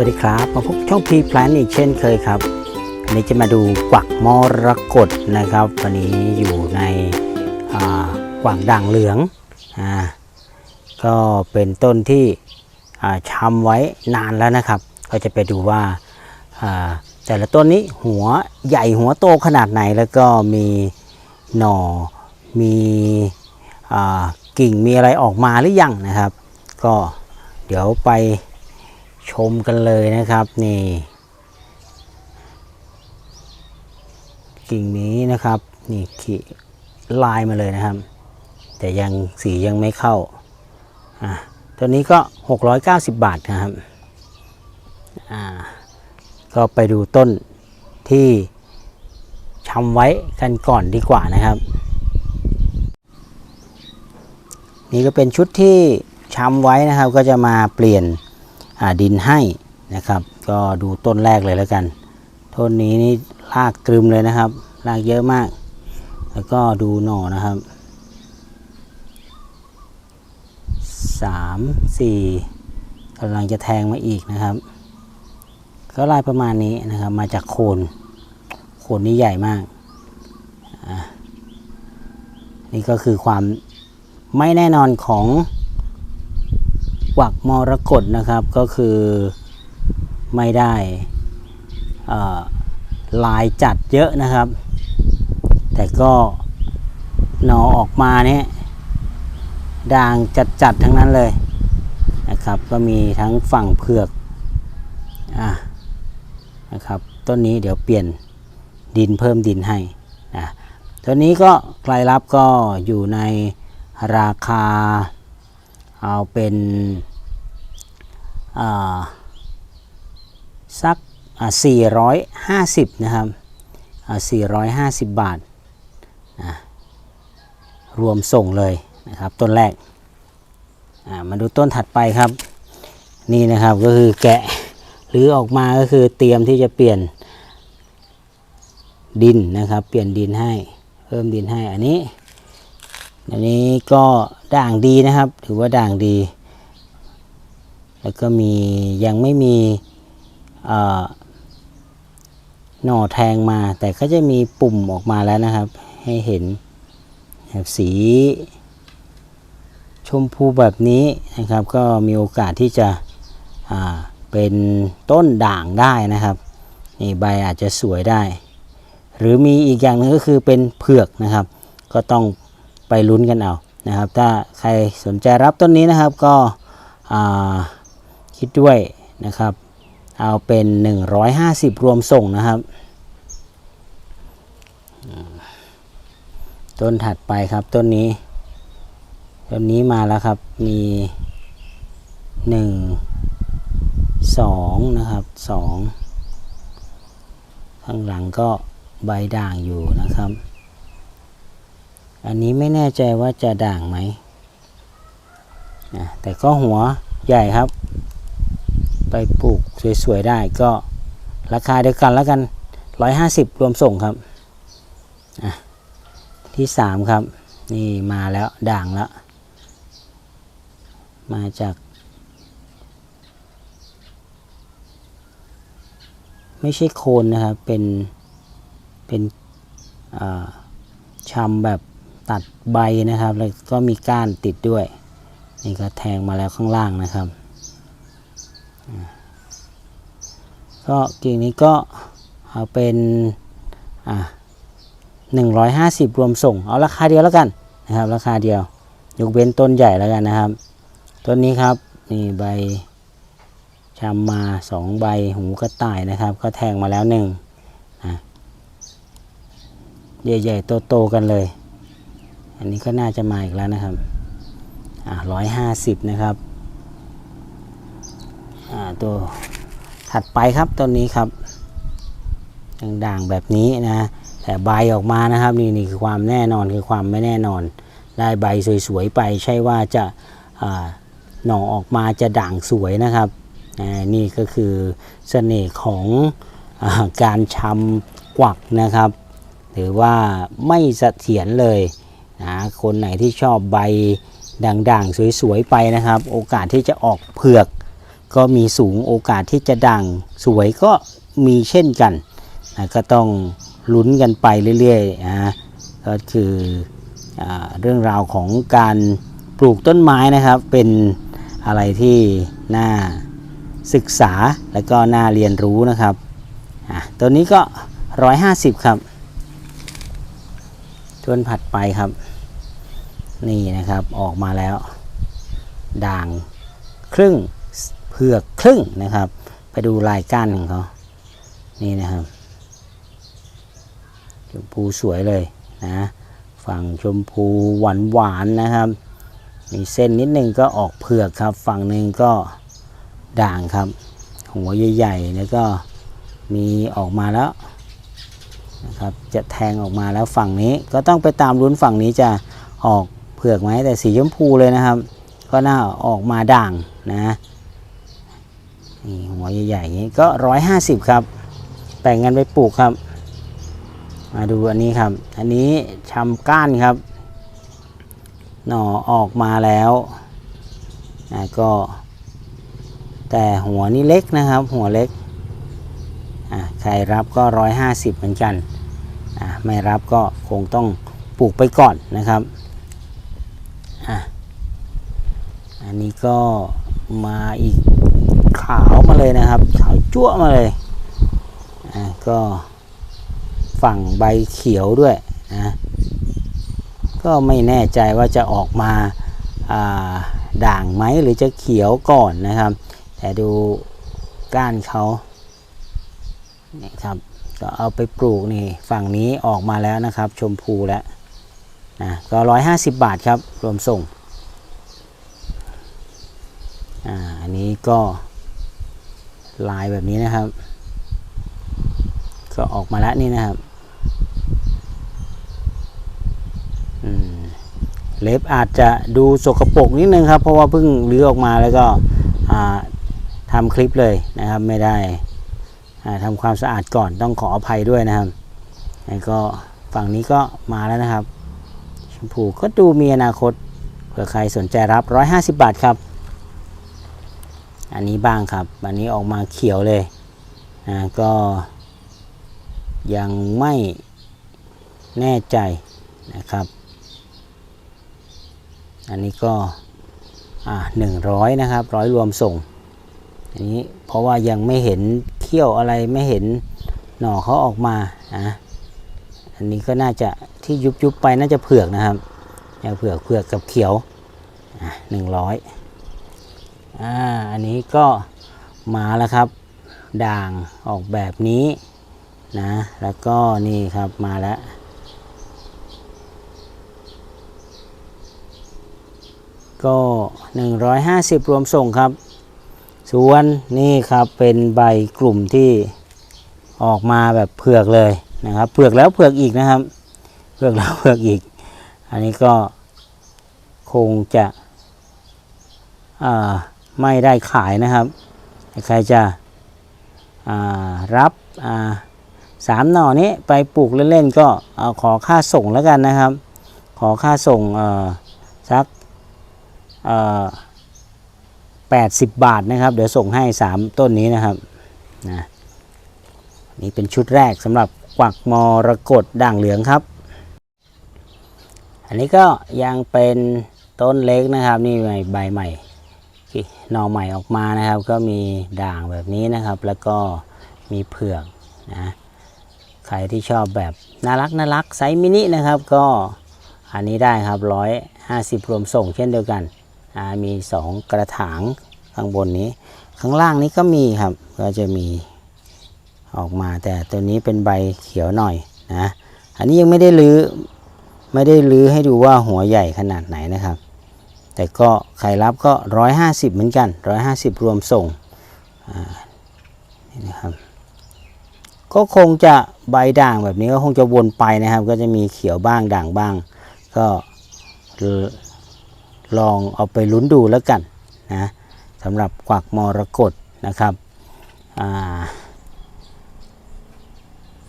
วัสดีครับมาพบช่องพีแพลนอีกเช่นเคยครับวันนี้จะมาดูกวักมรกตนะครับ วันนี้อยู่ในอ่ากวักด่างเหลืองอ่าก็เป็นต้นที่อ่าชำไว้นานแล้วนะครับ ก็จะไปดูว่าแต่ละต้นนี้หัวใหญ่หัวโตขนาดไหนแล้วก็มีหน่อมีอ่ากิ่งมีอะไรออกมาหรือยังนะครับ ก็เดี๋ยวไป ชมกันเลยนะครับนี่ กิ่งนี้นะครับนี่ขีลายมาเลยนะครับ แต่ยังสียังไม่เข้าอะตัวนี้ก็ 690 บาทนะครับอ่าก็ไปดูต้นที่ชำไว้กันก่อนดีกว่านะครับ นี่ก็เป็นชุดที่ชำไว้นะครับก็จะมาเปลี่ยน ดินให้นะครับ ก็ดูต้นแรกเลยแล้วกัน ต้นนี้นี่รากตรึมเลยนะครับ รากเยอะมาก แล้วก็ดูหน่อนะครับสามสี่กำลังจะแทงมาอีกนะครับ ก็ลายประมาณนี้นะครับ มาจากโคน โคนนี้ใหญ่มาก นี่ก็คือความไม่แน่นอนของ กวักมรกตนะครับก็คือไม่ได้ลายจัดเยอะนะครับ แต่ก็หนอออกมาเนี่ยด่างจัดๆทั้งนั้นเลยนะครับ ก็มีทั้งฝั่งเผือกอะนะครับต้นนี้เดี๋ยวเปลี่ยนดินเพิ่มดินให้นะต้นนี้ก็ใครรับก็อยู่ในราคาเอาเป็น สัก450 นะครับ450 บาทนะรวมส่งเลยนะครับต้นแรกมาดูต้นถัดไปครับ นี่นะครับก็คือแกะหรือออกมาก็คือเตรียมที่จะเปลี่ยนดินนะครับ เปลี่ยนดินให้เพิ่มดินให้อันนี้อันนี้ก็ด่างดีนะครับ ถือว่าด่างดี แล้วก็มียังไม่มีหน่อแทงมา แต่ก็จะมีปุ่มออกมาแล้วนะครับ ให้เห็นแบบสีชมพูแบบนี้นะครับ ก็มีโอกาสที่จะเป็นต้นด่างได้นะครับนี่ใบอาจจะสวยได้ หรือมีอีกอย่างหนึงก็คือเป็นเผือกนะครับ ก็ต้องไปลุ้นกันเอานะครับ ถ้าใครสนใจรับต้นนี้นะครับก็อ่า คิดด้วยนะครับ เอาเป็น 150 รวมส่งนะครับต้นถัดไปครับต้นนี้ต้นนี้มาแล้วครับมี 1 2 นะครับ 2 ข้างหลังก็ใบด่างอยู่นะครับ อันนี้ไม่แน่ใจว่าจะด่างไหมนะแต่ก็หัวใหญ่ครับ ไปปลูกสวยๆได้ก็ราคาเดียวกันแล้วกัน 150 รวมส่งครับ ที่ 3 ครับ นี่มาแล้วด่างแล้ว มาจาก ไม่ใช่โคนนะครับ เป็น เป็นอ่าชำแบบตัดใบนะครับ แล้วก็มีก้านติดด้วย นี่ก็แทงมาแล้วข้างล่างนะครับอ่า ก็กิ่งนี้ก็เอาเป็นอ่าหนึ่งร้อยห้าสิบรวมส่ง เอาราคาเดียวแล้วกันนะครับ ราคาเดียวยกเว้นต้นใหญ่แล้วกันนะครับ ต้นนี้ครับนี่ใบชำมมาสองใบหูกระต่ายนะครับ ก็แทงมาแล้วหนึ่งใหญ่ๆโตๆกันเลย อันนี้ก็น่าจะมาอีกแล้วนะครับอ่าร้อยห้าสิบนะครับอ่าตัว ถัดไปครับต้นนี้ครับด่างๆแบบนี้นะแต่ใบออกมานะครับนี่นี่คือความแน่นอนคือความไม่แน่นอน ได้ใบสวยๆไป ใช่ว่าจะหน่อออกมาจะด่างสวยนะครับนี่ก็คือเสน่ห์ของอการชำกวักนะครับหรือว่าไม่เสถียรเลยนะคนไหนที่ชอบใบด่างๆ สวยๆไปนะครับ โอกาสที่จะออกเผือก ก็มีสูงโอกาสที่จะด่างสวยก็มีเช่นกันนะก็ต้องลุ้นกันไปเรื่อยๆนะก็คืออเรื่องราวของการปลูกต้นไม้นะครับเป็นอะไรที่น่าศึกษาและก็น่าเรียนรู้นะครับตัวนี้ก็ 150 ครับต้นผัดไปครับ นี่นะครับออกมาแล้ว ด่างครึ่ง ผือกครึ่งนะครับ ไปดูลายก้านของเขานี่นะครับชมพูสวยเลยนะฝั่งชมพูหวานหวานนะครับ มีเส้นนิดนึงก็ออกเผือกครับ ฝั่งหนึ่งก็ด่างครับ หัวใหญ่ๆแล้วก็มีออกมาแล้วนะครับจะแทงออกมาแล้วฝั่งนี้ก็ต้องไปตามลุ้นฝั่งนี้จะออกเผือกไหมแต่สีชมพูเลยนะครับ ก็น่าออกมาด่างนะ นี่หัวใหญ่ๆอย่างนี้ก็150ครับแบ่งกันไปปลูกครับ มาดูอันนี้ครับ อันนี้ชำก้านครับ หน่อออกมาแล้วนะก็ แต่หัวนี่เล็กนะครับ หัวเล็กอะใครรับก็150เหมือนกันอะไม่รับก็คงต้องปลูกไปก่อนนะครับอะอันนี้ก็มาอีก ขาวมาเลยนะครับ ขาวจั่วมาเลยอะก็ฝั่งใบเขียวด้วยนะก็ไม่แน่ใจว่าจะออกมาอ่าด่างไหมหรือจะเขียวก่อนนะครับ แต่ดูก้านเขาเนี่ยครับก็เอาไปปลูกนี่ฝั่งนี้ออกมาแล้วนะครับ ชมพูแล้วนะก็150บาทครับ รวมส่งอ่าอันนี้ก็ ลายแบบนี้นะครับ ก็ออกมาแล้วนี่นะครับเล็บอาจจะดูสกปรกนิดนึงครับ เพราะว่าเพิ่งรื้อออกมาแล้วก็ทำคลิปเลยนะครับ ไม่ได้ทำความสะอาดก่อนต้องขออภัยด้วยนะครับแล้วก็ฝั่งนี้ก็มาแล้วนะครับ ชมพูก็ดูมีอนาคตเผื่อใครสนใจรับ 150 บาทครับ อันนี้บ้างครับ อันนี้ออกมาเขียวเลยอ่าก็ยังไม่แน่ใจนะครับ อันนี้ก็อ่าหนึ่งร้อยนะครับร้อยรวมส่ง อันนี้เพราะว่ายังไม่เห็นเขี้ยวอะไรไม่เห็นหน่อเขาออกมานะอันนี้ก็น่าจะที่ยุบยุบไปน่าจะเผือกนะครับอย่าเผือกเผือกกับเขียวหนึ่งร้อย อ่าอันนี้ก็มาแล้วครับ ด่างออกแบบนี้นะ แล้วก็นี่ครับมาแล้วก็ 150 รวมส่งครับ ส่วนนี่ครับเป็นใบกลุ่มที่ออกมาแบบเผือกเลยนะครับเผือกแล้วเผือกอีกนะครับเผือกแล้วเผือกอีก อันนี้ก็คงจะอ่า ไม่ได้ขายนะครับ ใครจะรับาสามหน่อนี้ไปปลูกเล่นๆก็ขอค่าส่งแล้วกันนะครับ ขอค่าส่งสักแปดสิบบาทนะครับ เดี๋ยวส่งให้สามต้นนี้นะครับนะนี่เป็นชุดแรกสำหรับกวักมรกตด่างเหลืองครับ อันนี้ก็ยังเป็นต้นเล็กนะครับ นี่ใบใหม่ หน่อใหม่ออกมานะครับ ก็มีด่างแบบนี้นะครับ แล้วก็มีเผือกนะใครที่ชอบแบบน่ารักน่ารักไซส์มินินะครับ ก็อันนี้ได้ครับร้อยห้าสิบรวมส่งเช่นเดียวกันอ่ามี 2 กระถางข้างบนนี้ ข้างล่างนี้ก็มีครับ ก็จะมีออกมาแต่ตัวนี้เป็นใบเขียวหน่อยนะ อันนี้ยังไม่ได้รื้อไม่ได้รื้อให้ดูว่าหัวใหญ่ขนาดไหนนะครับ แต่ก็ใครรับก็ 150 เหมือนกัน 150 รวมส่งนี่นะครับก็คงจะใบด่างแบบนี้ก็คงจะวนไปนะครับ ก็จะมีเขียวบ้างด่างบ้าง ก็ลองเอาไปลุ้นดูแล้วกันนะสำหรับกวักมรกตนะครับ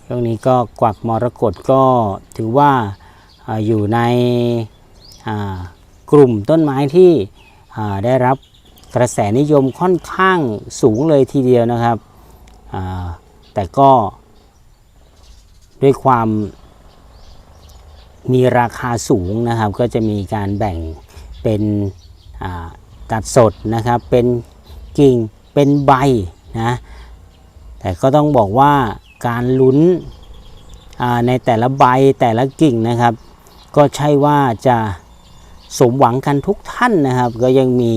ช่วงนี้ก็กวักมรกตก็ถือว่าออยู่ในอ่า กลุ่มต้นไม้ที่ได้รับกระแสนิยมค่อนข้างสูงเลยทีเดียวนะครับ แต่ก็ด้วยความมีราคาสูงนะครับ ก็จะมีการแบ่งเป็นตัดสดนะครับ เป็นกิ่ง เป็นใบนะ แต่ก็ต้องบอกว่าการลุ้นในแต่ละใบแต่ละกิ่งนะครับ ก็ใช่ว่าจะ สมหวังกันทุกท่านนะครับ ก็ยังมี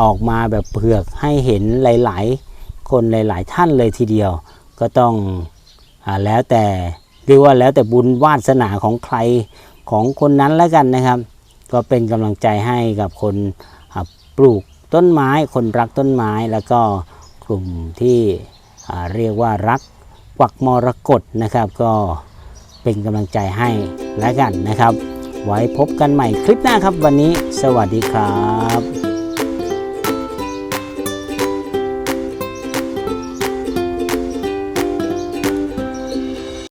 ออกมาแบบเผือกให้เห็นหลาย ๆ คนหลาย ๆ ท่านเลยทีเดียว ก็ต้องอาแล้วแต่เรียกว่าแล้วแต่บุญวาสนาของใครของคนนั้นแล้วกันนะครับ ก็เป็นกำลังใจให้กับคนปลูกต้นไม้คนรักต้นไม้แล้วก็กลุ่มที่อ่าเรียกว่ารักกวักมรกตนะครับ ก็เป็นกำลังใจให้แล้วกันนะครับ ไว้พบกันใหม่คลิปหน้าครับ วันนี้สวัสดีครับ